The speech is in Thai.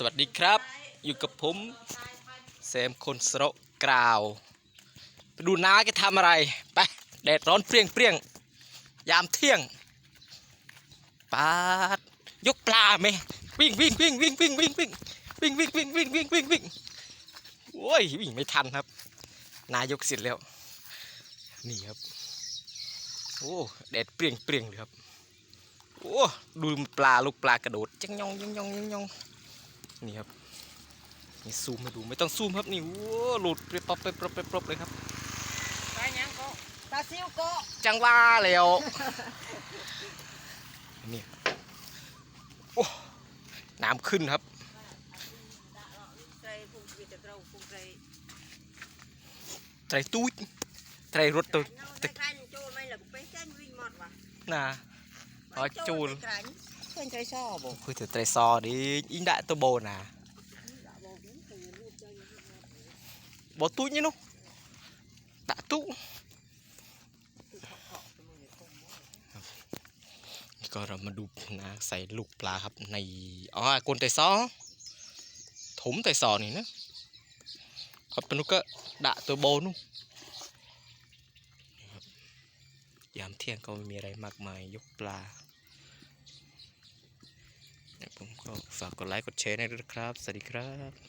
สวัสดีครับ อยู่กับผมแซมคนสระกราว ไปดูน้าแกทำอะไร ไปแดดร้อนเปรี้ยงเปรี้ยงยามเที่ยงปาดยกปลาไหมวิ่งวิ่งวิ่งวิ่งวิ่งวิ่งวิ่งวิ่งวิ่งวิ่งวิ่งวิ่งวิ่งวิ่งโอ้ยวิ่งไม่ทันครับ นายกเสร็จแล้ว นี่ครับโอ้แดดเปรี้ยงเปรี้ยงเลยครับโอ้ดูปลาลูกปลากระโดดจังยองจังยองจังยอง นี่ครับนี่ซูมให้ดูไม่ต้องซูมครับนี่โอ้หลุดไปปรบไปปรบไปปรบเลยครับไปยังก็ตาซิวก็จังว่าแล้วนี่โอ้น้ำขึ้นครับใจพุงวิตเราพุงใจไตรตู้ยไตรรถตัวแต่ใครโจรไม่หรอกไปเส้นวิ่งหมดว่ะน่ะอ๋อจูน เพื่อนใจชอบคือถือไตรซอดิอิงได้ตัวโบน่ะบตุ้ยนี่นุตะตุ้ก็เรามาดูนะใส่ลูกปลาครับในอ๋อกลไตรซอถมไตรซอนี่นะครับเป็นลูกก็ดะตัวโบนู่ยามเที่ยงก็ไม่มีอะไรมากมายยกปลา ก็ฝากกดไลค์กดแชร์ให้ด้วยนะครับ สวัสดีครับ